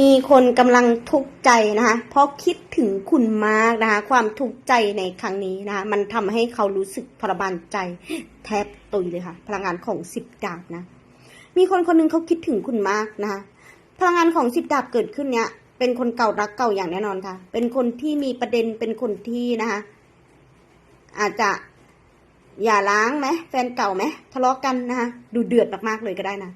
มีคนกำลังทุกข์ใจนะคะ เพราะคิดถึงคุณมากนะคะ ความทุกข์ใจในครั้งนี้นะคะ มันทำให้เขารู้สึกทรมานใจ แทบตุยเลยค่ะ พลังงานของสิบดาบนะ มีคนคนหนึงเขาคิดถึงคุณมากนะคะ พลังงานของสิบดาบเกิดขึ้นเนี้ย เป็นคนเก่ารักเก่าอย่างแน่นอนค่ะ เป็นคนที่มีประเด็น เป็นคนที่นะคะ อาจจะอย่าล้างไหมแฟนเก่าไหมทะเลาะกันนะคะ ดูเดือดมากๆเลยก็ได้นะ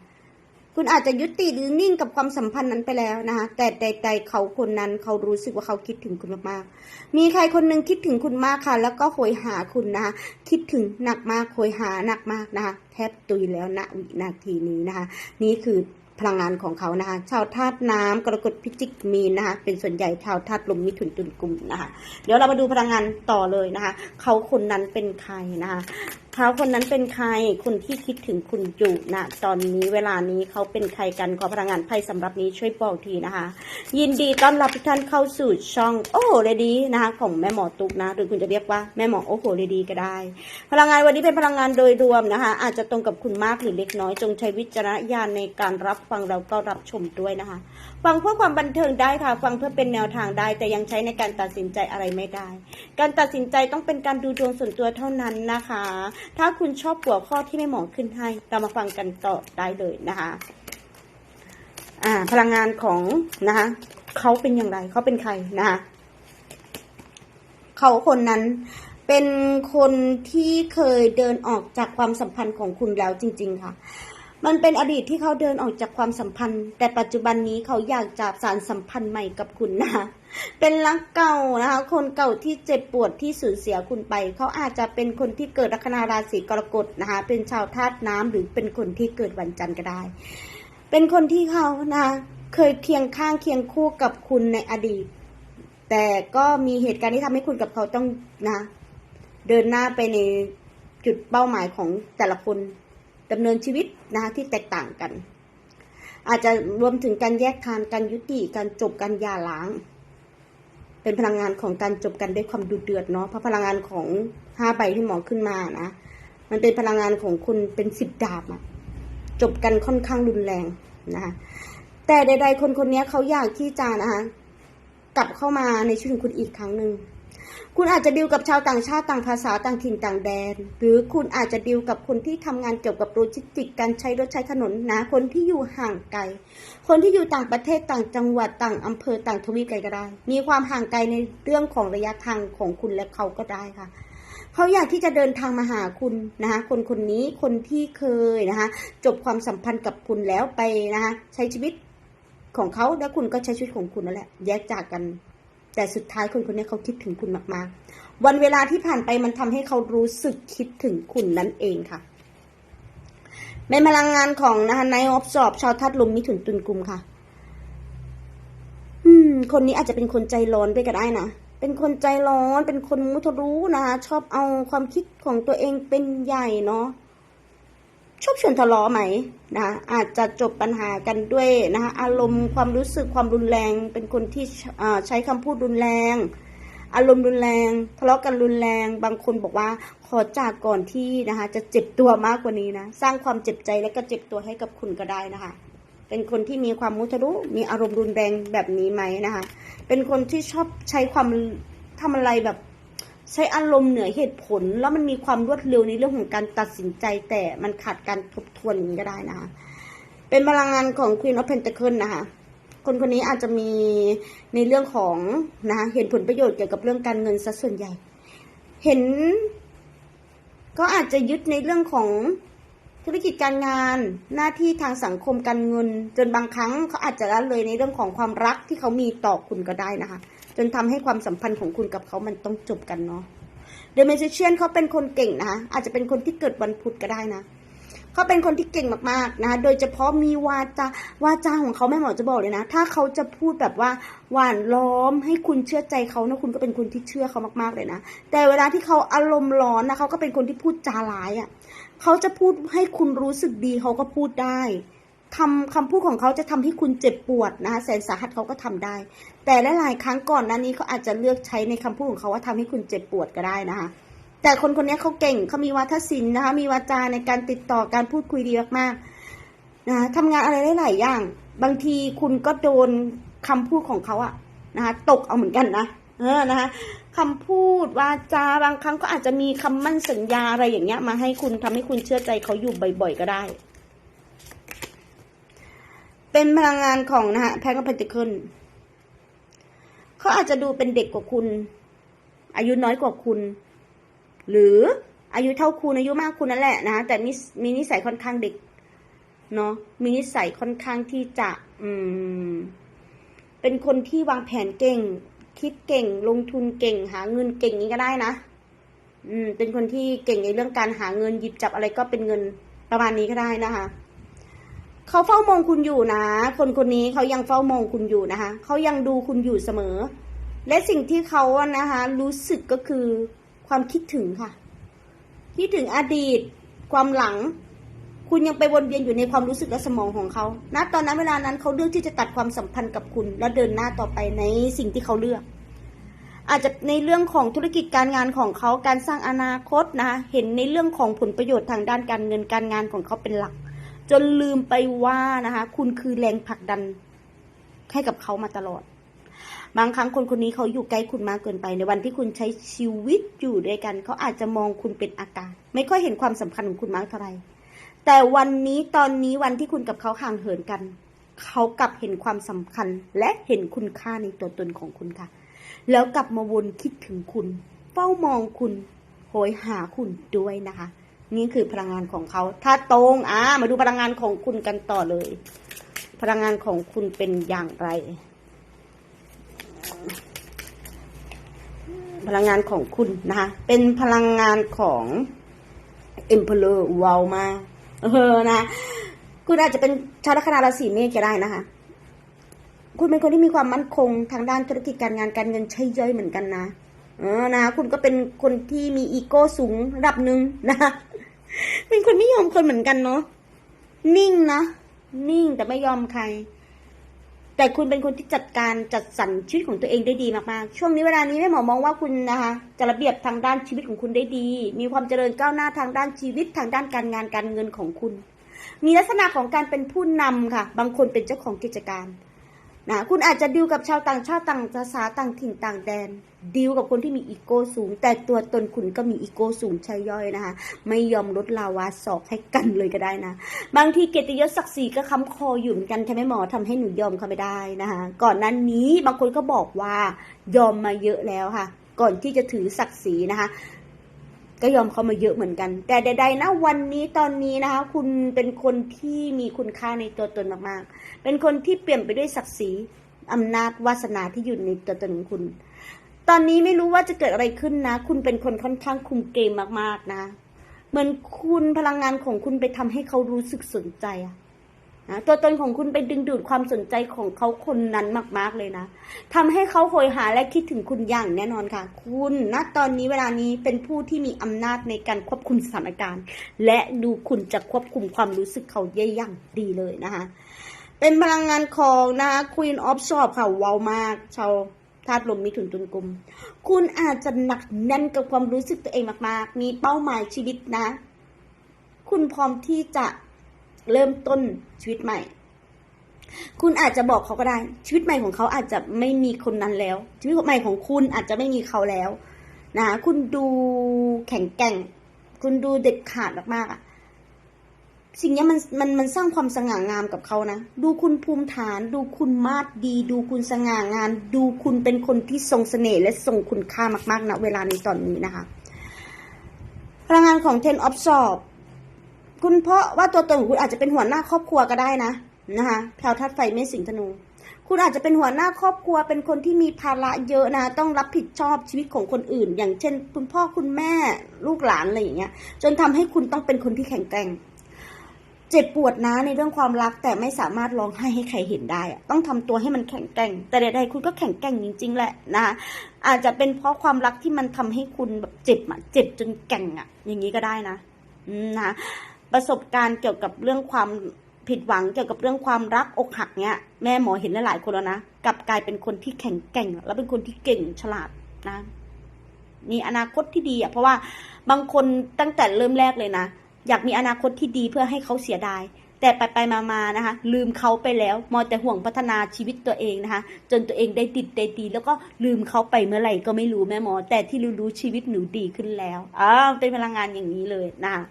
คุณอาจจะยุติหรือนิ่งกับความสัมพันธ์นั้นไปแล้วนะคะแต่ใดๆเขาคนนั้นเขารู้สึกว่าเขาคิดถึงคุณมากๆ มีใครคนหนึ่งคิดถึงคุณมากค่ะ แล้วก็โหยหาคุณนะคะคิดถึงหนักมากโหยหาหนักมากนะคะแทบตุยแล้วณวินาทีนี้นะคะ นี่คือ พลังงานของเขานะคะ ชาวธาตุน้ำกรกฎพิจิกมีนนะคะ เป็นส่วนใหญ่ชาวธาตุลมมิถุนตุลกุมนะคะ เดี๋ยวเรามาดูพลังงานต่อเลยนะคะ เขาคนนั้นเป็นใครนะคะเขาคนนั้นเป็นใครคนที่คิดถึงคุณอยู่ณตอนนี้เวลานี้เขาเป็นใครกันขอพลังงานไพ่สำหรับนี้ช่วยบอกทีนะคะ ยินดีต้อนรับทุกท่านเข้าสู่ช่องโอ้โหเลดี้นะคะ ของแม่หมอตุ๊กนะ หรือคุณจะเรียกว่าแม่หมอโอ้โหเลดี้ก็ได้ พลังงานวันนี้เป็นพลังงานโดยรวมนะคะ อาจจะตรงกับคุณมากหรือเล็กน้อยจงใช้วิจารณญาณในการรับฟังแล้วก็รับชมด้วยนะคะ ฟังเพื่อความบันเทิงได้ค่ะ ฟังเพื่อเป็นแนวทางได้ แต่ยังใช้ในการตัดสินใจอะไรไม่ได้ การตัดสินใจต้องเป็นการดูดวงส่วนตัวเท่านั้นนะคะ ถ้าคุณชอบหัวข้อที่ไม่หมอขึ้นให้ เรามาฟังกันต่อได้เลยนะคะอ่าพลังงานของนะคะเขาเป็นอย่างไรเขาเป็นใครนะคะเขาคนนั้นเป็นคนที่เคยเดินออกจากความสัมพันธ์ของคุณแล้วจริง ๆ ค่ะ มันเป็นอดีตที่เขาเดินออกจากความสัมพันธ์ แต่ปัจจุบันนี้เขาอยากจะสานสัมพันธ์ใหม่กับคุณนะเป็นรักเก่านะคะ คนเก่าที่เจ็บปวดที่สูญเสียคุณไป เขาอาจจะเป็นคนที่เกิดลัคนาราศีกรกฎนะคะ เป็นชาวธาตุน้ำหรือเป็นคนที่เกิดวันจันทร์ก็ได้ เป็นคนที่เขานะคะเคยเคียงข้างเคียงคู่กับคุณในอดีต แต่ก็มีเหตุการณ์ที่ทำให้คุณกับเขาต้องนะ เดินหน้าไปในจุดเป้าหมายของแต่ละคน ดำเนินชีวิตนะคะที่แตกต่างกัน อาจจะรวมถึงการแยกทางการยุติการจบการหย่าร้าง เป็นพลังงานของการจบกันด้วยความดุเดือดเนาะเพราะพลังงานของห้าใบที่หมอขึ้นมานะมันเป็นพลังงานของคุณเป็นสิบดาบอะจบกันค่อนข้างรุนแรงนะคะแต่ใด ๆ คนคนนี้เขาอยากที่จะนะคะกลับเข้ามาในชีวิตของคุณอีกครั้งหนึ่ง คุณอาจจะดิวกับชาวต่างชาติต่างภาษาต่างถิ่นต่างแดน หรือคุณอาจจะดิวกับคนที่ทำงานเกี่ยวกับโลจิสติกการใช้รถใช้ถนนนะคนที่อยู่ห่างไกล คนที่อยู่ต่างประเทศต่างจังหวัดต่างอำเภอต่างทวีปไกลก็ได้ มีความห่างไกลในเรื่องของระยะทางของคุณและเขาก็ได้ค่ะเขาอยากที่จะเดินทางมาหาคุณนะคะคนคนนี้คนที่เคยนะคะจบความสัมพันธ์กับคุณแล้วไปนะคะใช้ชีวิตของเขาแล้วคุณก็ใช้ชีวิตของคุณนั่นแหละแยกจากกัน แต่สุดท้ายคนคนนี้เขาคิดถึงคุณมากๆ วันเวลาที่ผ่านไปมันทำให้เขารู้สึกคิดถึงคุณนั่นเองค่ะเป็นพลังงานของนะคะนายออฟสอบชาวทัดลมมิถุนตุนกลุ่มค่ะ อืม คนนี้อาจจะเป็นคนใจร้อนด้วยก็ได้นะเป็นคนใจร้อนเป็นคนมุทะรู้นะคะชอบเอาความคิดของตัวเองเป็นใหญ่เนาะ ชอบชวนทะเลาะไหมนะคะอาจจะจบปัญหากันด้วยนะคะอารมณ์ความรู้สึกความรุนแรง เป็นคนที่ใช้คำพูดรุนแรง อารมณ์รุนแรงทะเลาะกันรุนแรง บางคนบอกว่าขอจากก่อนที่นะคะจะเจ็บตัวมากกว่านี้นะสร้างความเจ็บใจและก็เจ็บตัวให้กับคุณก็ได้นะคะเป็นคนที่มีความมุทะลุมีอารมณ์รุนแรงแบบนี้ไหมนะคะเป็นคนที่ชอบใช้ความทำอะไรแบบ ใช้อารมณ์เหนือเหตุผล แล้วมันมีความรวดเร็วในเรื่องของการตัดสินใจ แต่มันขาดการทบทวนก็ได้นะคะ เป็นพลังงานของ Queen of Pentacles นะคะคนคนนี้อาจจะมีในเรื่องของนะะเห็นผลประโยชน์เกี่ยวกับเรื่องการเงินซะส่วนใหญ่ เห็น ก็อาจจะยึดในเรื่องของธุรกิจการงานหน้าที่ทางสังคมการเงิน จนบางครั้งเขาอาจจะละเลยในเรื่องของความรักที่เขามีต่อคุณก็ได้นะคะ จนทำให้ความสัมพันธ์ของคุณกับเขามันต้องจบกันเนาะเดอะเมจิเชียนเขาเป็นคนเก่งนะคะอาจจะเป็นคนที่เกิดวันพุธก็ได้นะเขาเป็นคนที่เก่งมากๆนะคะโดยเฉพาะมีวาจาวาจาของเขาแม่หมอจะบอกเลยนะ ถ้าเขาจะพูดแบบว่าหวานล้อมให้คุณเชื่อใจเขานะคุณก็เป็นคนที่เชื่อเขามากๆเลยนะ แต่เวลาที่เขาอารมณ์ร้อนนะเขาก็เป็นคนที่พูดจาร้ายอะ่ะเขาจะพูดให้คุณรู้สึกดีเขาก็พูดได้ ทำคำพูดของเขาจะทำให้คุณเจ็บปวดนะคะแสนสาหัสเขาก็ทำได้ แต่หลายๆครั้งก่อนหน้านี้เขาอาจจะเลือกใช้ในคำพูดของเขาว่าทำให้คุณเจ็บปวดก็ได้นะคะแต่คนคนนี้เขาเก่งเขามีวาทศิลป์นะคะมีวาจาในการติดต่อการพูดคุยดีมากๆนะทำงานอะไรได้หลายอย่าง บางทีคุณก็โดนคำพูดของเขาอะนะคะตกเอาเหมือนกันนะเออนะคะคำพูดวาจาบางครั้งก็อาจจะมีคำมั่นสัญญาอะไรอย่างเงี้ย มาให้คุณทำให้คุณเชื่อใจเขาอยู่บ่อย ๆ ก็ได้ เป็นพลังงานของนะฮะแพงกับเพนติเคิลเขาอาจจะดูเป็นเด็กกว่าคุณ อายุน้อยกว่าคุณ หรืออายุเท่าคุณอายุมากคุณนั่นแหละนะแต่มีมีนิสัยค่อนข้างเด็กเนาะมีนิสัยค่อนข้างที่จะ อืม เป็นคนที่วางแผนเก่ง คิดเก่ง ลงทุนเก่ง หาเงินเก่งนี้ก็ได้นะอืม เป็นคนที่เก่งในเรื่องการหาเงินหยิบจับอะไรก็เป็นเงินประมาณนี้ก็ได้นะคะ เขาเฝ้ามองคุณอยู่นะ คนคนนี้เขายังเฝ้ามองคุณอยู่นะคะ เขายังดูคุณอยู่เสมอ และสิ่งที่เขาอะนะคะ รู้สึกก็คือความคิดถึงค่ะ คิดถึงอดีต ความหลัง คุณยังไปวนเวียนอยู่ในความรู้สึกและสมองของเขาณตอนนั้นเวลานั้นเขาเลือกที่จะตัดความสัมพันธ์กับคุณ แล้วเดินหน้าต่อไปในสิ่งที่เขาเลือก อาจจะในเรื่องของธุรกิจการงานของเขาการสร้างอนาคตนะคะเห็นในเรื่องของผลประโยชน์ทางด้านการเงินการงานของเขาเป็นหลัก จนลืมไปว่านะคะ คุณคือแรงผลักดันให้กับเขามาตลอด บางครั้งคนคนนี้เขาอยู่ใกล้คุณมากเกินไป ในวันที่คุณใช้ชีวิตอยู่ด้วยกัน เขาอาจจะมองคุณเป็นอาการไม่ค่อยเห็นความสำคัญของคุณมากเท่าไหร่แต่วันนี้ตอนนี้วันที่คุณกับเขาห่างเหินกัน เขากลับเห็นความสำคัญ และเห็นคุณค่าในตัวตนของคุณค่ะ แล้วกลับมาวนคิดถึงคุณ เฝ้ามองคุณโหยหาคุณด้วยนะคะ นี่คือพลังงานของเขา ถ้าตรงอ่ามาดูพลังงานของคุณกันต่อเลย พลังงานของคุณเป็นอย่างไร พลังงานของคุณนะคะเป็นพลังงานของ Emperor วาวมาเออนะคุณอาจจะเป็นชาวลัคนาราศีเมษก็ได้นะคะคุณเป็นคนที่มีความมั่นคงทางด้านธุรกิจการงานการเงินใช่ย่อยเหมือนกันนะเออนะคุณก็เป็นคนที่มีอีโก้สูงระดับหนึ่งนะ เป็นคนไม่ยอมคนเหมือนกันเนาะนิ่งนะนิ่งแต่ไม่ยอมใคร แต่คุณเป็นคนที่จัดการจัดสรรชีวิตของตัวเองได้ดีมากๆ ช่วงนี้เวลานี้แม่หมอมองว่าคุณนะคะจะระเบียบทางด้านชีวิตของคุณได้ดี มีความเจริญก้าวหน้าทางด้านชีวิตทางด้านการงานการเงินของคุณ มีลักษณะของการเป็นผู้นำค่ะ บางคนเป็นเจ้าของกิจการ นะคุณอาจจะดิวกับชาวต่างชาติต่างภาษาต่างถิ่นต่างแดนดิวกับคนที่มีอีโก้สูง แต่ตัวตนคุณก็มีอีโก้สูงใช่ย่อยนะคะ ไม่ยอมลดลาวาศอกให้กันเลยก็ได้นะ บางทีเกียรติยศศักดิ์ศรีก็ค้ำคออยู่เหมือนกันใช่ไหมหมอทำให้หนูยอมเขาไม่ได้นะคะ ก่อนนั้นนี้บางคนก็บอกว่ายอมมาเยอะแล้วค่ะ ก่อนที่จะถือศักดิ์ศรีนะคะก็ยอมเขามาเยอะเหมือนกัน แต่ใดๆนะวันนี้ตอนนี้นะคะ คุณเป็นคนที่มีคุณค่าในตัวตนมากๆ เป็นคนที่เปลี่ยนไปด้วยศักดิ์ศรีอำนาจวาสนาที่อยู่ในตัวตนของคุณ ตอนนี้ไม่รู้ว่าจะเกิดอะไรขึ้นนะ คุณเป็นคนค่อนข้างคุมเกมมากๆนะ เหมือนคุณพลังงานของคุณไปทำให้เขารู้สึกสนใจอะนะตัวตนของคุณไปดึงดูดความสนใจของเขาคนนั้นมาก ๆเลยนะทำให้เขาโหยหาและคิดถึงคุณอย่างแน่นอนค่ะ คุณณตอนนี้เวลานี้เป็นผู้ที่มีอำนาจในการควบคุมสถานการณ์ และดูคุณจะควบคุมความรู้สึกเขาได้อย่างดีเลยนะคะ เป็นพลังงานของนะคะ Queen of s w o r d ค่ะว้าวมาก ชาวธาตุลมมิถุนตุลกุมคุณอาจจะหนักแน่นกับความรู้สึกตัวเองมาก ๆ มีเป้าหมายชีวิตนะ คุณพร้อมที่จะเริ่มต้นชีวิตใหม่ คุณอาจจะบอกเขาก็ได้ ชีวิตใหม่ของเขาอาจจะไม่มีคนนั้นแล้ว ชีวิตใหม่ของคุณอาจจะไม่มีเขาแล้ว นะ คุณดูแข็งแกร่ง คุณดูเด็ดขาดมากๆอะ สิ่งนี้มันมันมันสร้างความสง่างามกับเขานะ ดูคุณภูมิฐาน ดูคุณมาดดี ดูคุณสง่างามดูคุณเป็นคนที่ทรงเสน่ห์และทรงคุณค่ามากๆนะเวลาในตอนนี้นะคะ พลังงานของ Ten of Swords คุณเพราะว่าตัวตนของคุณอาจจะเป็นหัวหน้าครอบครัวก็ได้นะนะคะแพลวทัดไฟเมษสิงธนู คุณอาจจะเป็นหัวหน้าครอบครัว เป็นคนที่มีภาระเยอะนะ ต้องรับผิดชอบชีวิตของคนอื่น อย่างเช่น คุณพ่อคุณแม่ลูกหลานอะไรอย่างเงี้ย จนทำให้คุณต้องเป็นคนที่แข็งแกร่ง เจ็บปวดนะในเรื่องความรักแต่ไม่สามารถร้องไห้ให้ใครเห็นได้อะต้องทำตัวให้มันแข็งแกร่ง แต่ใดๆคุณก็แข็งแกร่งจริง ๆ แหละนะคะอาจจะเป็นเพราะความรักที่มันทำให้คุณแบบเจ็บอะเจ็บจนแก่งอะอย่างนี้ก็ได้นะนะประสบการณ์เกี่ยวกับเรื่องความผิดหวังเกี่ยวกับเรื่องความรักอกหักเนี้ยแม่หมอเห็นหลายๆคนแล้วนะกลับกลายเป็นคนที่แข็งแกร่ง แล้วเป็นคนที่เก่งฉลาดนะมีอนาคตที่ดีอะเพราะว่าบางคนตั้งแต่เริ่มแรกเลยนะ อยากมีอนาคตที่ดีเพื่อให้เขาเสียดาย แต่ไปไปมามานะคะ ลืมเขาไปแล้วมอแต่ห่วงพัฒนาชีวิตตัวเองนะคะ จนตัวเองได้ติดได้ดี แล้วก็ลืมเขาไปเมื่อไหร่ก็ไม่รู้แม่หมอ แต่ที่รู้รู้ชีวิตหนูดีขึ้นแล้วอ้าวเป็นพลังงานอย่างนี้เลยนะคะ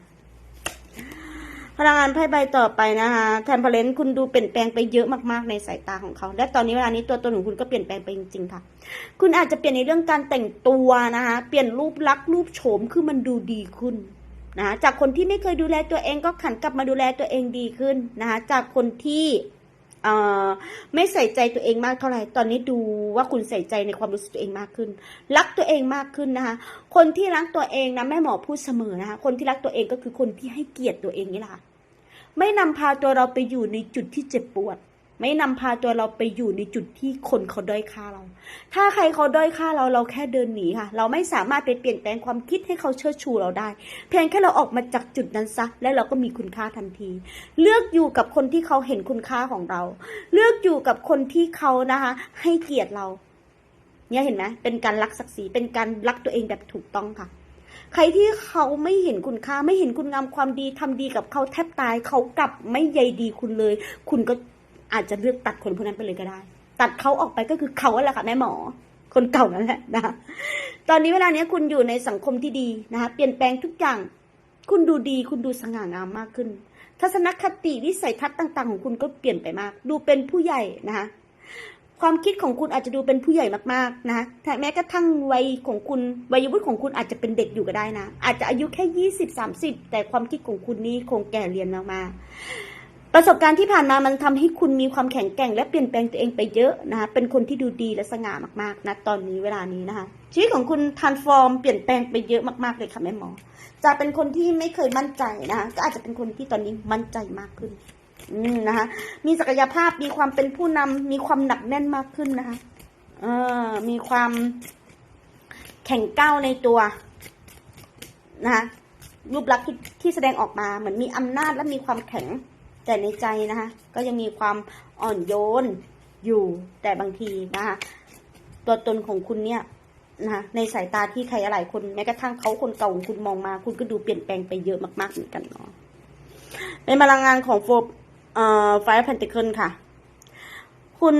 พลังงานไพ่ใบต่อไปนะคะแทนพลนคุณดูเปลี่ยนแปลงไปเยอะมากๆในสายตาของเขา และตอนนี้เวลานี้ตัวตนของคุณก็เปลี่ยนแปลงไปจริงๆค่ะ คุณอาจจะเปลี่ยนในเรื่องการแต่งตัวนะคะ เปลี่ยนรูปลักษณ์รูปโฉมคือมันดูดีขึ้น นะคะจากคนที่ไม่เคยดูแลตัวเองก็ขันกลับมาดูแลตัวเองดีขึ้นนะคะจากคนที่ไม่ใส่ใจตัวเองมากเท่าไหร่ ตอนนี้ดูว่าคุณใส่ใจในความรู้สึกตัวเองมากขึ้น รักตัวเองมากขึ้นนะคะ คนที่รักตัวเองนะแม่หมอพูดเสมอนะคะ คนที่รักตัวเองก็คือคนที่ให้เกียรติตัวเองนี่แหละค่ะไม่นำพาตัวเราไปอยู่ในจุดที่เจ็บปวด ไม่นำพาตัวเราไปอยู่ในจุดที่คนเขาด้อยค่าเรา ถ้าใครเขาด้อยค่าเราเราแค่เดินหนีค่ะ เราไม่สามารถไปเปลี่ยนแปลงความคิดให้เขาเชิดชูเราได้ เพียงแค่เราออกมาจากจุดนั้นซะ แล้วเราก็มีคุณค่าทันที เลือกอยู่กับคนที่เขาเห็นคุณค่าของเรา เลือกอยู่กับคนที่เขานะคะ ให้เกียรติเรา เนี่ยเห็นไหมเป็นการรักศักดิ์ศรี เป็นการรักตัวเองแบบถูกต้องค่ะใครที่เขาไม่เห็นคุณค่าไม่เห็นคุณงามความดีทำดีกับเขาแทบตายเขากลับไม่ใยดีคุณเลย คุณก็ อาจจะเลือกตัดคนพวกนั้นไปเลยก็ได้ ตัดเขาออกไปก็คือเขาแหละค่ะแม่หมอ คนเก่านั่นแหละนะคะตอนนี้เวลาเนี้ยคุณอยู่ในสังคมที่ดีนะคะเปลี่ยนแปลงทุกอย่าง คุณดูดี คุณดูสง่างามมากขึ้น ทัศนคติวิสัยทัศน์ต่าง ๆ ของคุณก็เปลี่ยนไปมาก ดูเป็นผู้ใหญ่นะคะความคิดของคุณอาจจะดูเป็นผู้ใหญ่มากๆนะแต่แม้กระทั่งวัยของคุณวัยวุฒิของคุณอาจจะเป็นเด็กอยู่ก็ได้นะ อาจจะอายุแค่ยี่สิบสามสิบแต่ความคิดของคุณนี่คงแก่เรียนมากๆ ประสบการณ์ที่ผ่านมามันทำให้คุณมีความแข็งแกร่ง และเปลี่ยนแปลงตัวเองไปเยอะนะคะ เป็นคนที่ดูดีและสง่ามากๆนะตอนนี้เวลานี้นะคะ ชีวิตของคุณทานฟอร์มเปลี่ยนแปลงไปเยอะมากๆเลยค่ะแม่หมอ จะเป็นคนที่ไม่เคยมั่นใจนะคะก็อาจจะเป็นคนที่ตอนนี้มั่นใจมากขึ้น อืมนะคะ มีศักยภาพ มีความเป็นผู้นำมีความหนักแน่นมากขึ้นนะคะ เออมีความแข็งก้าวในตัวนะคะรูปลักษณ์ที่ที่แสดงออกมาเหมือนมีอำนาจและมีความแข็ง แต่ในใจนะคะ ก็ยังมีความอ่อนโยนอยู่แต่บางทีนะคะตัวตนของคุณเนี่ยนะคะในสายตาที่ใครหลายคนแม้กระทั่งเขาคนเก่าของคุณมองมา คุณก็ดูเปลี่ยนแปลงไปเยอะมากๆเหมือนกันเนาะเป็นพลังงานของโฟเอ่อไฟพันติเคิลค่ะ คุณ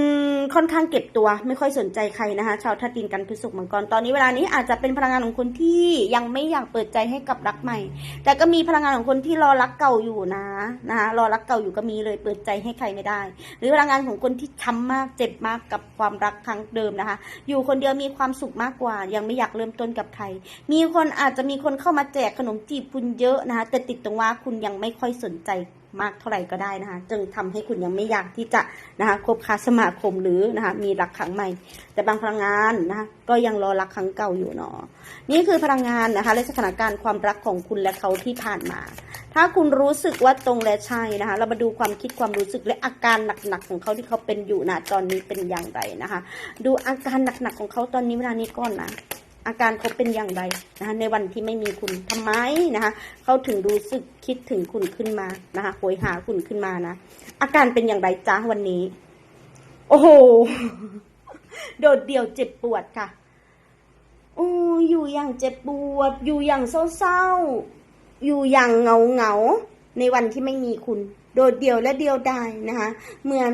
ค่อนข้างเก็บตัวไม่ค่อยสนใจใครนะคะ ชาวทัดดินกันพฤษภมังกรตอนนี้เวลานี้อาจจะเป็นพลังงานของคนที่ยังไม่อยากเปิดใจให้กับรักใหม่ แต่ก็มีพลังงานของคนที่รอรักเก่าอยู่นะนะคะรอรักเก่าอยู่ก็มีเลยเปิดใจให้ใครไม่ได้ หรือพลังงานของคนที่ช้ำมากเจ็บมากกับความรักครั้งเดิมนะคะ อยู่คนเดียวมีความสุขมากกว่า ยังไม่อยากเริ่มต้นกับใคร มีคนอาจจะมีคนเข้ามาแจกขนมจีบคุณเยอะนะคะแต่ติดตรงว่าคุณยังไม่ค่อยสนใจ มากเท่าไหร่ก็ได้นะคะ จึงทำให้คุณยังไม่อยากที่จะนะคะคบค้าสมาคมหรือนะคะมีรักครั้งใหม่ แต่บางพลังงานนะคะก็ยังรอรักครั้งเก่าอยู่เนาะนี่คือพลังงานนะคะและสถานการณ์ความรักของคุณและเขาที่ผ่านมา ถ้าคุณรู้สึกว่าตรงและใช่นะคะ เรามาดูความคิดความรู้สึกและอาการหนักๆของเขาที่เขาเป็นอยู่นะตอนนี้เป็นอย่างไรนะคะ ดูอาการหนักๆของเขาตอนนี้เวลานี้ก่อนนะ อาการเขาเป็นอย่างไรนะคะในวันที่ไม่มีคุณทำไมนะคะเขาถึงรู้สึกคิดถึงคุณขึ้นมานะคะโหยหาคุณขึ้นมานะอาการเป็นอย่างไรจ้าวันนี้ โอ้โหโดดเดี่ยวเจ็บปวดค่ะโอ้อยู่อย่างเจ็บปวด อยู่อย่างเศร้าๆอยู่อย่างเงาเงาในวันที่ไม่มีคุณ โดดเดี่ยวและเดียวดายนะคะ เหมือน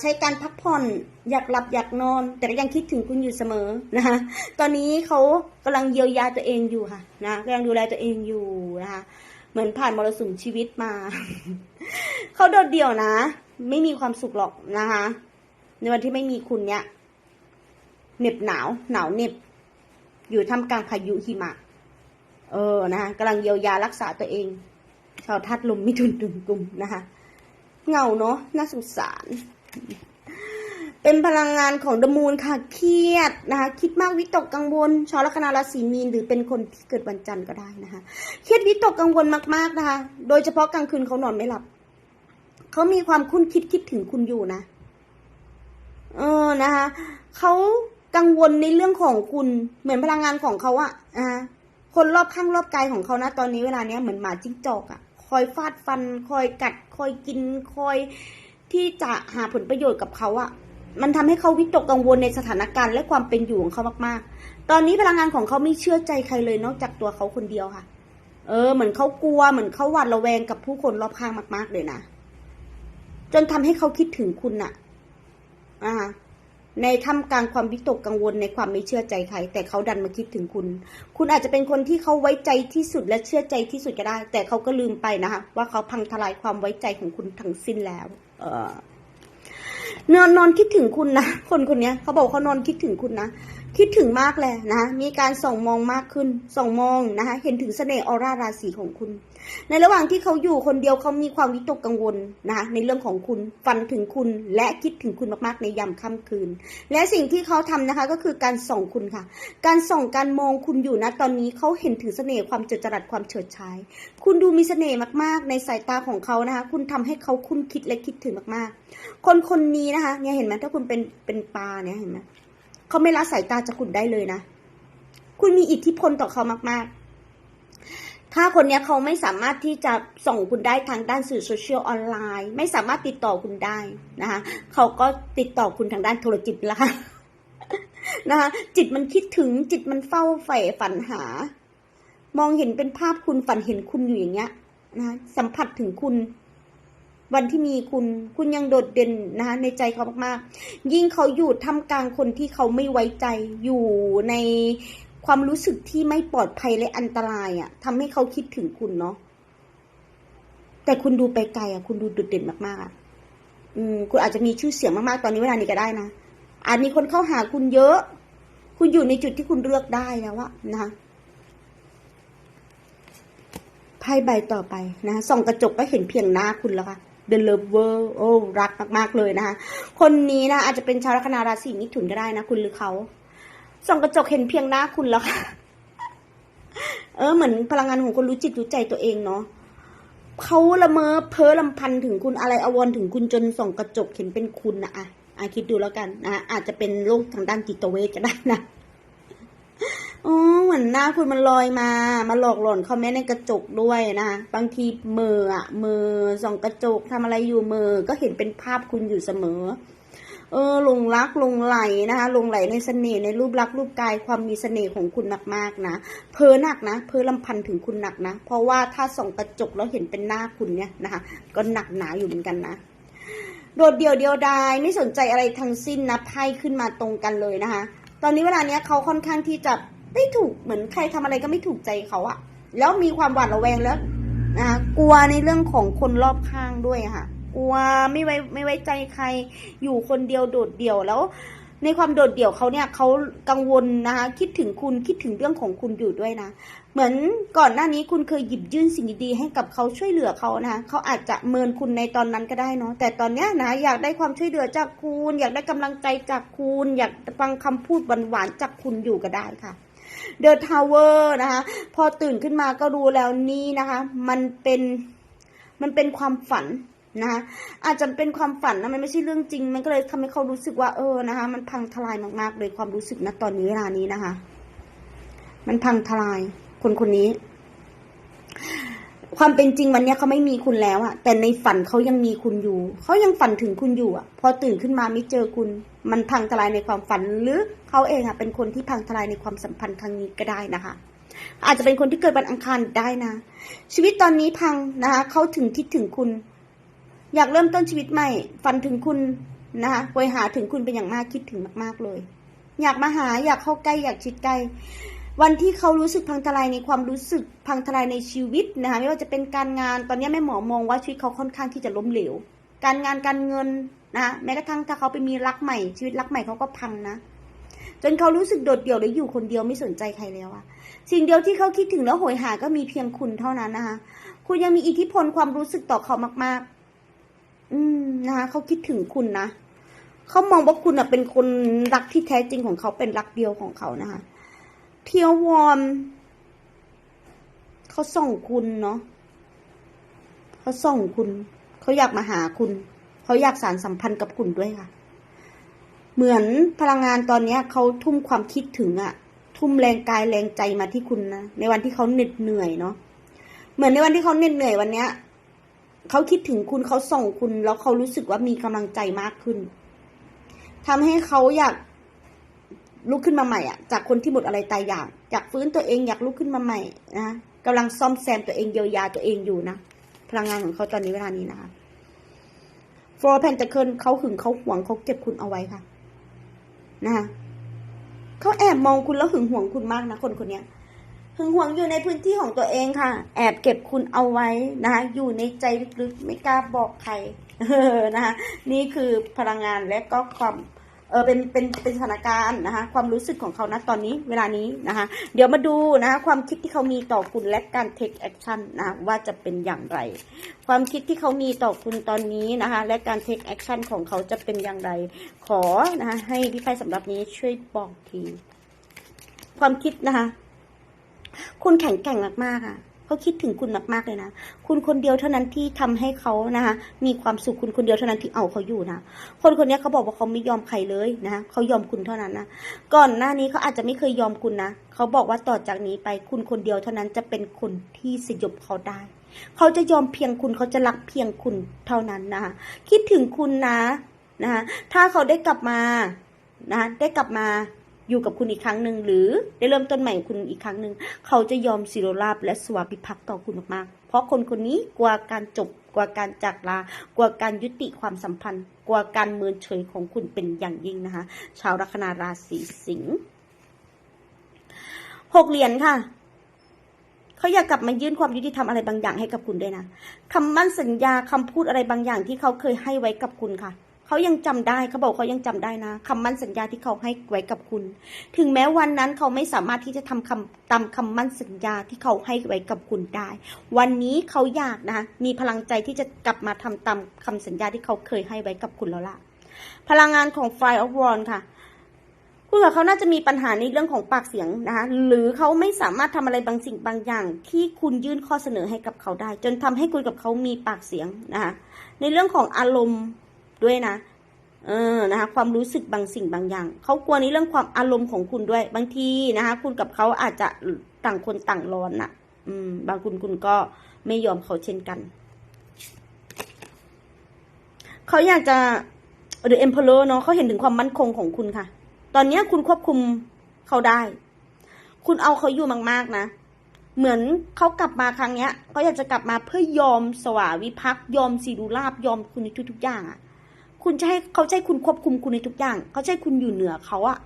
ใช้การพักผ่อนอยากหลับอยากนอน แต่ก็ยังคิดถึงคุณอยู่เสมอนะคะตอนนี้เขากำลังเยียวยาตัวเองอยู่ค่ะนะกำลังดูแลตัวเองอยู่นะคะเหมือนผ่านมรสุมชีวิตมาเขาโดดเดี่ยวนะ ไม่มีความสุขหรอกนะคะ ในวันที่ไม่มีคุณเนี่ยเหน็บหนาวหนาวเหน็บ อยู่ท่ามกลางพายุหิมะ เออนะคะกำลังเยียวยารักษาตัวเองชาวทัดลมมิถุนตุมกลุ่มนะคะ เงาเนาะน่าสงสาร เป็นพลังงานของดมูลค่ะเครียดนะคะคิดมากวิตกกังวลชาวลัคนาราศีมีนหรือเป็นคนที่เกิดวันจันทร์ก็ได้นะคะเครียดวิตกกังวลมากๆนะคะ โดยเฉพาะกลางคืนเขานอนไม่หลับเขามีความคุ้นคิดคิดถึงคุณอยู่นะ เออนะคะเขากังวลในเรื่องของคุณเหมือนพลังงานของเขาอะอ่าคนรอบข้างรอบกายของเขานะตอนนี้เวลาเนี้ยเหมือนหมาจิ้งจอกอะคอยฟาดฟัน คอยกัด คอยกินคอย ที่จะหาผลประโยชน์กับเขาอะมันทำให้เขาวิตกกังวลในสถานการณ์และความเป็นอยู่ของเขามาก ๆ ตอนนี้พลังงานของเขาไม่เชื่อใจใครเลยนอกจากตัวเขาคนเดียวค่ะ เออ เหมือนเขากลัว เหมือนเขาหวาดระแวงกับผู้คนรอบข้างมาก ๆ เลยนะ จนทำให้เขาคิดถึงคุณน่ะ อ่า ในท่ามกลางความวิตกกังวลในความไม่เชื่อใจใคร แต่เขาดันมาคิดถึงคุณ คุณอาจจะเป็นคนที่เขาไว้ใจที่สุดและเชื่อใจที่สุดก็ได้ แต่เขาก็ลืมไปนะคะว่าเขาพังทลายความไว้ใจของคุณทั้งสิ้นแล้ว เออนอนนอนคิดถึงคุณนะคนคนนี้เขาบอกเขานอนคิดถึงคุณนะ คิดถึงมากเลยนะมีการส่องมองมากขึ้น ส่องมองนะคะ เห็นถึงเสน่ห์ออร่าราศีของคุณ ในระหว่างที่เขาอยู่คนเดียวเขามีความวิตกกังวลนะคะในเรื่องของคุณฝันถึงคุณ และคิดถึงคุณมากๆในยามค่ำคืน และสิ่งที่เขาทำนะคะก็คือการส่องคุณค่ะ การส่องการมองคุณอยู่นะตอนนี้เขาเห็นถึงเสน่ห์ความเจิดจรัสความเฉิดฉาย คุณดูมีเสน่ห์มากๆ ในสายตาของเขานะคะ คุณทำให้เขาคุ้นคิดและคิดถึงมากๆ คนคนนี้นะคะ เนี่ยเห็นไหมถ้าคุณเป็นเป็นปลาเนี่ยเห็นไหม เขาไม่ละสายตาจากคุณได้เลยนะ คุณมีอิทธิพลต่อเขามาก ๆ ถ้าคนนี้เขาไม่สามารถที่จะส่งคุณได้ทางด้านสื่อโซเชียลออนไลน์ ไม่สามารถติดต่อคุณได้นะคะเขาก็ติดต่อคุณทางด้านโทรจิตละค่ะนะคะจิตมันคิดถึงจิตมันเฝ้าใฝ่ฝันหา มองเห็นเป็นภาพคุณฝันเห็นคุณอยู่อย่างเงี้ยนะสัมผัสถึงคุณ วันที่มีคุณคุณยังโดดเด่นนะคะในใจเขามากๆ ยิ่งเขาอยู่ท่ามกลางคนที่เขาไม่ไว้ใจอยู่ในความรู้สึกที่ไม่ปลอดภัยและอันตรายอะ่ะทำให้เขาคิดถึงคุณเนาะแต่คุณดูไปไกลอะ่ะ คุณดูโดดเด่นมากๆอะอืม คุณอาจจะมีชื่อเสียงมากๆตอนนี้เวลานี้ก็ได้นะอาจมีคนเข้าหาคุณเยอะ คุณอยู่ในจุดที่คุณเลือกได้แล้วอะนะคะไพ่ใบต่อไปนะส่องกระจกก็เห็นเพียงหน้าคุณแล้วค่ะ The Lover โอ้รักมากๆเลยนะคะ คนนี้นะอาจจะเป็นชาวลัคนาราศีมิถุนก็ได้นะคุณหรือเขาส่องกระจกเห็นเพียงหน้าคุณแล้วค่ะ เออเหมือนพลังงานของคนรู้จิตรู้ใจตัวเองเนาะเขาละเมอเพ้อลำพันถึงคุณอะไรอาวรถึงคุณจนส่องกระจกเห็นเป็นคุณนะอะอะคิดดูแล้วกันนะอาจจะเป็นโรคทางด้านจิตเวชก็ได้นะ อ๋อเหมือนหน้าคุณมันลอยมา มาหลอกหลอนเขาแม้ในกระจกด้วยนะบางทีมืออะมือส่องกระจกทำอะไรอยู่มือก็เห็นเป็นภาพคุณอยู่เสมอ เออหลงรักหลงไหลนะคะหลงไหลในเสน่ห์ในรูปลักษณ์รูปกายความมีเสน่ห์ของคุณมากๆนะเพ้อหนักนะเพ้อลำพันถึงคุณหนักนะ เพราะว่าถ้าส่องกระจกแล้วเห็นเป็นหน้าคุณเนี่ยนะคะก็หนักหนาอยู่เหมือนกันนะโดดเดี่ยวเดียวดายไม่สนใจอะไรทั้งสิ้นนะไพ่ขึ้นมาตรงกันเลยนะคะ ตอนนี้เวลาเนี้ยเขาค่อนข้างที่จะ ไม่ถูกเหมือนใครทำอะไรก็ไม่ถูกใจเขาอะแล้วมีความหวาดระแวงแล้วนะคะกลัวในเรื่องของคนรอบข้างด้วยค่ะ กลัวไม่ไว้ไม่ไว้ใจใคร อยู่คนเดียวโดดเดี่ยวแล้ว ในความโดดเดี่ยวเขาเนี่ยเขากังวลนะคะคิดถึงคุณคิดถึงเรื่องของคุณอยู่ด้วยนะเหมือนก่อนหน้านี้คุณเคยหยิบยื่นสิ่งดีๆให้กับเขาช่วยเหลือเขานะคะเขาอาจจะเมินคุณในตอนนั้นก็ได้เนาะแต่ตอนเนี้ยนะอยากได้ความช่วยเหลือจากคุณ อยากได้กำลังใจจากคุณ อยากฟังคำพูดหวานๆจากคุณอยู่ก็ได้ค่ะ เดอะทาวเวอร์นะคะ พอตื่นขึ้นมาก็รู้แล้วนี่นะคะ มันเป็นมันเป็นความฝันนะคะอาจจะเป็นความฝันนะมันไม่ใช่เรื่องจริง มันก็เลยทำให้เขารู้สึกว่าเออนะคะ มันพังทลายมากๆเลยความรู้สึกณตอนนี้เวลานี้นะคะ มันพังทลายคนคนนี้ ความเป็นจริงวันนี้เขาไม่มีคุณแล้วอะแต่ในฝันเขายังมีคุณอยู่เขายังฝันถึงคุณอยู่อะพอตื่นขึ้นมาไม่เจอคุณ มันพังทลายในความฝันหรือเขาเองอะเป็นคนที่พังทลายในความสัมพันธ์ครั้งนี้ก็ได้นะคะ อาจจะเป็นคนที่เกิดวันอังคารได้นะ ชีวิตตอนนี้พังนะคะเขาถึงคิดถึงคุณ อยากเริ่มต้นชีวิตใหม่ ฝันถึงคุณนะคะโวยหาถึงคุณเป็นอย่างมากคิดถึงมาก ๆเลย อยากมาหาอยากเข้าใกล้อยากชิดใกล้วันที่เขารู้สึกพังทลายในความรู้สึกพังทลายในชีวิตนะคะไม่ว่าจะเป็นการงานตอนนี้แม่หมอมองว่าชีวิตเขาค่อนข้างที่จะล้มเหลว การงานการเงิน นะแม้กระทั่งถ้าเขาไปมีรักใหม่ชีวิตรักใหม่เขาก็พังนะจนเขารู้สึกโดดเดี่ยวและอยู่คนเดียวไม่สนใจใครแล้วอะสิ่งเดียวที่เขาคิดถึงแล้วโหยหาก็มีเพียงคุณเท่านั้นนะคะคุณยังมีอิทธิพลความรู้สึกต่อเขามากๆ อืมนะคะเขาคิดถึงคุณนะเขามองว่าคุณอะเป็นคนรักที่แท้จริงของเขาเป็นรักเดียวของเขานะคะเทียววอมเขาส่งคุณเนาะเขาส่งคุณ เขาอยากมาหาคุณ เขาอยากสารสัมพันธ์กับคุณด้วยค่ะ เหมือนพลังงานตอนเนี้ยเขาทุ่มความคิดถึงอะทุ่มแรงกายแรงใจมาที่คุณนะในวันที่เขาเหน็ดเหนื่อยเนาะเหมือนในวันที่เขาเหน็ดเหนื่อยวันเนี้ยเขาคิดถึงคุณเขาส่งคุณ แล้วเขารู้สึกว่ามีกำลังใจมากขึ้นทำให้เขาอยากลุกขึ้นมาใหม่อะ จากคนที่หมดอะไรตายอยากอยากฟื้นตัวเองอยากลุกขึ้นมาใหม่นะกำลังซ่อมแซมตัวเองเยียวยาตัวเองอยู่นะพลังงานของเขาตอนนี้เวลานี้นะคะ โฟร์แพนตะเคิลเขาหึงเขาหวงเขาเก็บคุณเอาไว้ค่ะ นะคะเขาแอบมองคุณแล้วหึงหวงคุณมากนะคนคนนี้หึงหวงอยู่ในพื้นที่ของตัวเองค่ะ แอบเก็บคุณเอาไว้นะคะอยู่ในใจลึกๆไม่กล้าบอกใครเออนะคะนี่คือพลังงานและก็ความ เออเป็นเป็นเป็นสถานการณ์นะคะ ความรู้สึกของเขานะตอนนี้เวลานี้นะคะ เดี๋ยวมาดูนะคะความคิดที่เขามีต่อคุณและการ take action นะคะว่าจะเป็นอย่างไร ความคิดที่เขามีต่อคุณตอนนี้นะคะ และการ take action ของเขาจะเป็นอย่างไร ขอนะคะให้พี่ไพ่สำหรับนี้ช่วยบอกที ความคิดนะคะ คุณแข็งแกร่งมากๆอะ เขาคิดถึงคุณมากๆเลยนะ คุณคนเดียวเท่านั้นที่ทำให้เขานะคะ มีความสุขคุณคนเดียวเท่านั้นที่เอาเขาอยู่นะ คนคนนี้เขาบอกว่าเขาไม่ยอมใครเลยนะเขายอมคุณเท่านั้นนะ ก่อนหน้านี้เขาอาจจะไม่เคยยอมคุณนะ เขาบอกว่าต่อจากนี้ไปคุณคนเดียวเท่านั้นจะเป็นคนที่สยบเขาได้ เขาจะยอมเพียงคุณเขาจะรักเพียงคุณเท่านั้นนะคะ คิดถึงคุณนะนะคะถ้าเขาได้กลับมานะได้กลับมา อยู่กับคุณอีกครั้งหนึ่งหรือได้เริ่มต้นใหม่กับคุณอีกครั้งหนึ่งเขาจะยอมสิโรราบและสวาปิภักต่อคุณมากๆ เพราะคนคนนี้กลัวการจบกลัวการจากลากลัวการยุติความสัมพันธ์กลัวการเมินเฉยของคุณเป็นอย่างยิ่งนะคะ ชาวลัคนาราศีสิงห์หกเหรียญค่ะเขาอยากกลับมายื่นความยุติธรรมอะไรบางอย่างให้กับคุณด้วยนะคำมั่นสัญญาคำพูดอะไรบางอย่างที่เขาเคยให้ไว้กับคุณค่ะ เขายังจำได้เขาบอกเขายังจำได้นะคำมั่นสัญญาที่เขาให้ไว้กับคุณ ถึงแม้วันนั้นเขาไม่สามารถที่จะทำคำตามคำมั่นสัญญาที่เขาให้ไว้กับคุณได้ วันนี้เขาอยากนะ มีพลังใจที่จะกลับมาทำตามคำสัญญาที่เขาเคยให้ไว้กับคุณแล้วล่ะ พลังงานของ Fire of Wands ค่ะคุณกับเขาน่าจะมีปัญหาในเรื่องของปากเสียงนะคะ หรือเขาไม่สามารถทำอะไรบางสิ่งบางอย่าง ที่คุณยื่นข้อเสนอให้กับเขาได้ จนทำให้คุณกับเขามีปากเสียงนะคะ ในเรื่องของอารมณ์ ด้วยนะ เออนะคะ ความรู้สึกบางสิ่งบางอย่าง เขากลัวในเรื่องความอารมณ์ของคุณด้วย บางทีนะคะ คุณกับเขาอาจจะต่างคนต่างร้อนน่ะ อืม บางคุณคุณก็ไม่ยอมเขาเช่นกัน เขาอยากจะหรือ emperor เนาะเขาเห็นถึงความมั่นคงของคุณค่ะ ตอนนี้คุณควบคุมเขาได้ คุณเอาเขาอยู่มากๆนะเหมือนเขากลับมาครั้งเนี้ยเขาอยากจะกลับมาเพื่อยอมสวาวิภักยอมสีดูราบยอมคุณในทุกๆอย่างอะ่ะ คุณจะให้เขาใช้คุณควบคุมคุณในทุกอย่าง เขาใช้คุณอยู่เหนือเขาอะ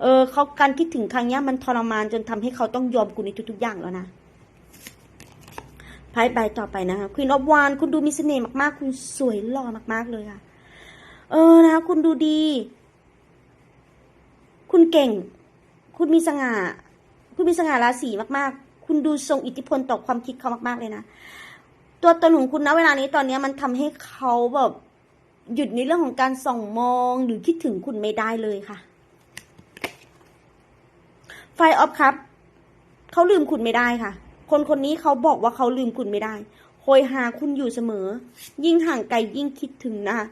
เออเขาการคิดถึงครั้งนี้มันทรมานจนทำให้เขาต้องยอมคุณในทุกๆอย่างแล้วนะไพ่ใบต่อไปนะคะควีนอ f วานคุณดูมีเสน่ห์มากๆ คุณสวยหล่อมากๆเลยค่ะเออนะคะคุณดูดี คุณเก่ง คุณมีสง่า คุณมีสง่าราศีมากๆ คุณดูทรงอิทธิพลต่อความคิดเขามาก ๆเลยนะตัวตนของคุณนะเวลานี้ตอนนี้มันทำให้เขาแบบ หยุดในเรื่องของการส่องมองหรือคิดถึงคุณไม่ได้เลยค่ะ ไฟออฟครับ เขาลืมคุณไม่ได้ค่ะ คนคนนี้เขาบอกว่าเขาลืมคุณไม่ได้โหยหาคุณอยู่เสมอ ยิ่งห่างไกลยิ่งคิดถึงนะคะ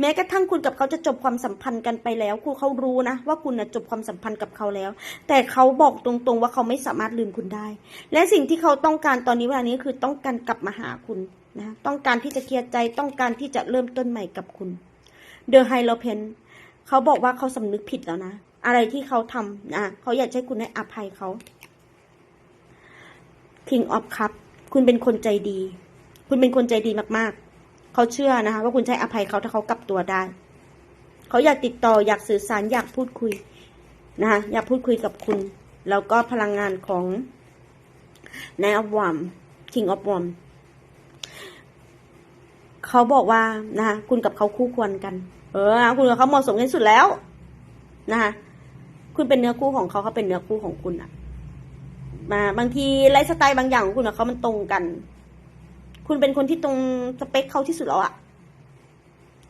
แม้กระทั่งคุณกับเขาจะจบความสัมพันธ์กันไปแล้วคุณเขารู้นะ ว่าคุณนะจบความสัมพันธ์กับเขาแล้ว แต่เขาบอกตรงๆว่าเขาไม่สามารถลืมคุณได้ และสิ่งที่เขาต้องการตอนนี้เวลานี้คือต้องการกลับมาหาคุณ นะต้องการที่จะเคลียร์ใจต้องการที่จะเริ่มต้นใหม่กับคุณเดอะไฮโลเพนเขาบอกว่าเขาสำนึกผิดแล้วนะ อะไรที่เขาทำนะเขาอยากให้คุณให้อภัยเขา King of Cup คุณเป็นคนใจดี คุณเป็นคนใจดีมากๆ เขาเชื่อนะคะ ว่าคุณใช้อภัยเขาถ้าเขากลับตัวได้ เขาอยากติดต่ออยากสื่อสารอยากพูดคุยนะคะอยากพูดคุยกับคุณ แล้วก็พลังงานของนายอว a ม King of w a m เขาบอกว่านะคะคุณกับเขาคู่ควรกัน เออ คุณกับเขาเหมาะสมกันสุดแล้วนะคะคุณเป็นเนื้อคู่ของเขาเขาเป็นเนื้อคู่ของคุณอะมาบางทีไลฟ์สไตล์บางอย่างของคุณกับเขามันตรงกัน คุณเป็นคนที่ตรงสเปคเขาที่สุดแล้วอะ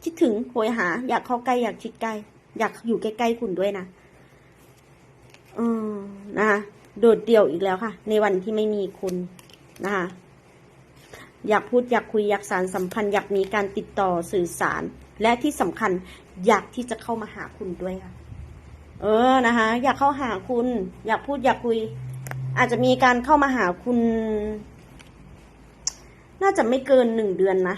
คิดถึงโหยหา อยากเข้าใกล้อยากชิดใกล้ อยากอยู่ใกล้ๆคุณด้วยนะเออนะคะโดดเดี่ยวอีกแล้วค่ะ ในวันที่ไม่มีคุณนะคะ อยากพูดอยากคุยอยากสารสัมพันธ์อยากมีการติดต่อสื่อสาร และที่สำคัญอยากที่จะเข้ามาหาคุณด้วยค่ะ เออนะคะ อยากเข้าหาคุณ อยากพูดอยากคุย อาจจะมีการเข้ามาหาคุณ น่าจะไม่เกินหนึ่งเดือนนะ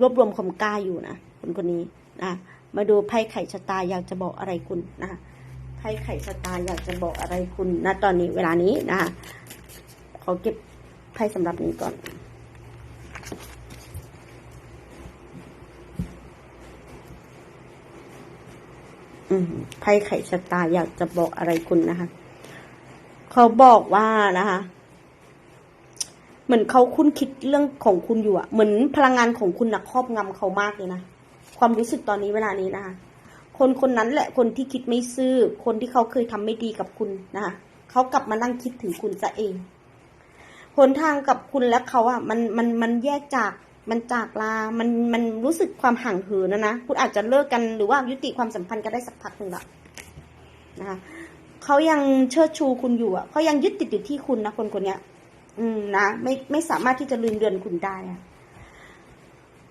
รวบรวมความกล้าอยู่นะคนคนนี้นะมาดูไพ่ไข่ชะตาอยากจะบอกอะไรคุณนะคะไพ่ไข่ชะตาอยากจะบอกอะไรคุณนะตอนนี้เวลานี้นะคะขอเก็บไพ่สำหรับนี้ก่อน ไพ่ไข่ชะตาอยากจะบอกอะไรคุณนะคะ เขาบอกว่านะคะ เหมือนเขาคุ้นคิดเรื่องของคุณอยู่อะเหมือนพลังงานของคุณนะครอบงำเขามากเลยนะ ความรู้สึกตอนนี้เวลานี้นะคะ คนคนนั้นแหละคนที่คิดไม่ซื่อ คนที่เขาเคยทำไม่ดีกับคุณนะคะเขากลับมานั่งคิดถึงคุณซะเองหนทางกับคุณและเขาอะมันมันมันแยกจาก มันจากลา มันมันรู้สึกความห่างเหินนะนะคุณอาจจะเลิกกันหรือว่ายุติความสัมพันธ์กันได้สักพักหนึ่งละนะคะเขายังเชิดชูคุณอยู่อะเขายังยึดติดอยู่ที่คุณนะคนคนเนี้ยอืมนะไม่ไม่สามารถที่จะลืมเดือนคุณได้อะ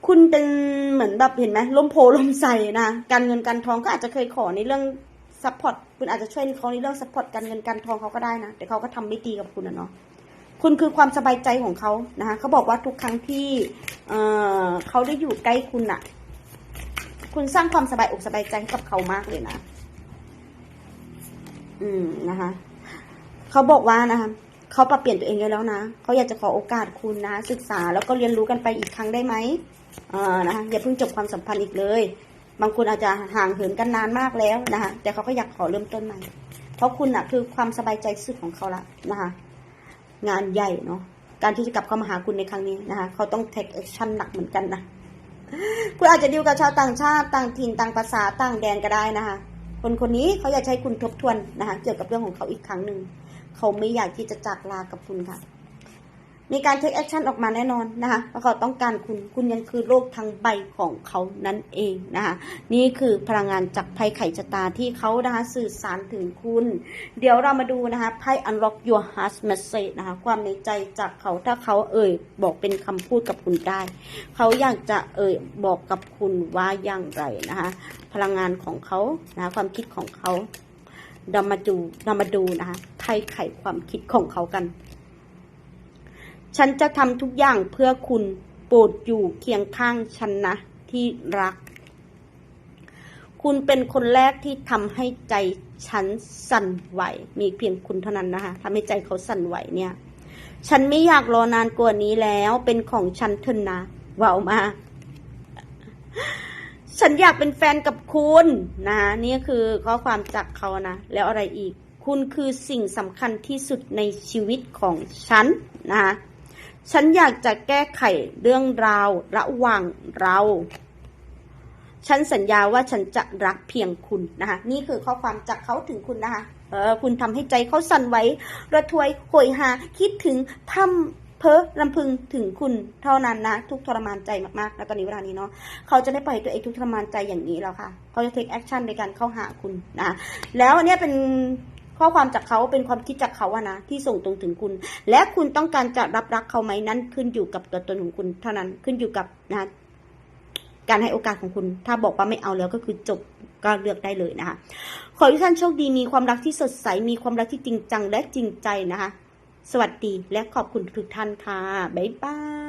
คุณเป็นเหมือนแบบเห็นไหมล้มโพล้มใส่นะการเงินการทองก็อาจจะเคยขอในเรื่องซัพพอร์ตคุณอาจจะช่วยเขาในเรื่องซัพพอร์ตการเงินการทองเขาก็ได้นะแต่เขาก็ทำไม่ดีกับคุณนะเนาะ คุณคือความสบายใจของเขานะคะเขาบอกว่าทุกครั้งที่เออเขาได้อยู่ใกล้คุณอะคุณสร้างความสบายอกสบายใจให้กับเขามากเลยนะ อืมนะคะเขาบอกว่านะคะเขาปรับเปลี่ยนตัวเองได้แล้วนะเขาอยากจะขอโอกาสคุณนะ ศึกษาแล้วก็เรียนรู้กันไปอีกครั้งได้ไหมเออนะคะอย่าเพิ่งจบความสัมพันธ์อีกเลย บางคนอาจจะห่างเหินกันนานมากแล้วนะคะแต่เขาก็อยากขอเริ่มต้นใหม่ เพราะคุณนะคือความสบายใจสุดของเขาละนะคะ งานใหญ่เนาะการที่จะกลับเข้ามาหาคุณในครั้งนี้นะคะ เขาต้อง take action หนักเหมือนกันนะคุณอาจจะดิวกับชาวต่างชาติต่างถิ่นต่างภาษาต่างแดนก็ได้นะคะ คนคนนี้เขาอยากใช้คุณทบทวนนะคะ เกี่ยวกับเรื่องของเขาอีกครั้งหนึ่งเขาไม่อยากที่จะจากลากับคุณค่ะ มีการ take action ออกมาแน่นอนนะคะเพราะเขาต้องการคุณคุณยังคือโลกทั้งใบของเขานั่นเองนะคะนี่คือพลังงานจากไพ่ไข่ชะตาที่เขานะคะสื่อสารถึงคุณ เดี๋ยวเรามาดูนะคะไพ่ unlock your heart message นะคะความในใจจากเขาถ้าเขาเอ่ยบอกเป็นคำพูดกับคุณได้ เขาอยากจะเอ่ยบอกกับคุณว่าอย่างไรนะคะพลังงานของเขานะคะความคิดของเขาเรามาดูเรามาดูนะคะไพ่ไขความคิดของเขากัน ฉันจะทำทุกอย่างเพื่อคุณโปรดอยู่เคียงข้างฉันนะที่รัก คุณเป็นคนแรกที่ทำให้ใจฉันสั่นไหว มีเพียงคุณเท่านั้นนะคะทำให้ใจเขาสั่นไหวเนี่ย ฉันไม่อยากรอนานกว่านี้แล้วเป็นของฉันเถอะนะว้าวมาฉันอยากเป็นแฟนกับคุณนะนี่คือข้อความจากเขานะ แล้วอะไรอีก คุณคือสิ่งสำคัญที่สุดในชีวิตของฉันนะคะ ฉันอยากจะแก้ไขเรื่องราวระหว่างเรา ฉันสัญญาว่าฉันจะรักเพียงคุณนะคะ นี่คือข้อความจากเขาถึงคุณนะคะ เออ คุณทำให้ใจเขาสั่นไหวระทวยโหยหา คิดถึงพร่ำเพ้อรำพึงถึงคุณเท่านั้นนะ ทุกทรมานใจมากๆ แล้วตอนนี้เวลานี้เนาะ เขาจะได้ปล่อยตัวเองทุกทรมานใจอย่างนี้แล้วค่ะ เขาจะ take action ในการเข้าหาคุณนะ แล้วอันนี้เป็น ข้อความจากเขาเป็นความคิดจากเขาอะนะที่ส่งตรงถึงคุณ และคุณต้องการจะรับรักเขาไหมนั้นขึ้นอยู่กับตัวตนของคุณเท่านั้นขึ้นอยู่กับนะการให้โอกาสของคุณ ถ้าบอกว่าไม่เอาแล้วก็คือจบก็เลือกได้เลยนะคะ ขอให้ท่านโชคดีมีความรักที่สดใส มีความรักที่จริงจังและจริงใจนะคะ สวัสดีและขอบคุณทุกท่านค่ะ บ๊ายบาย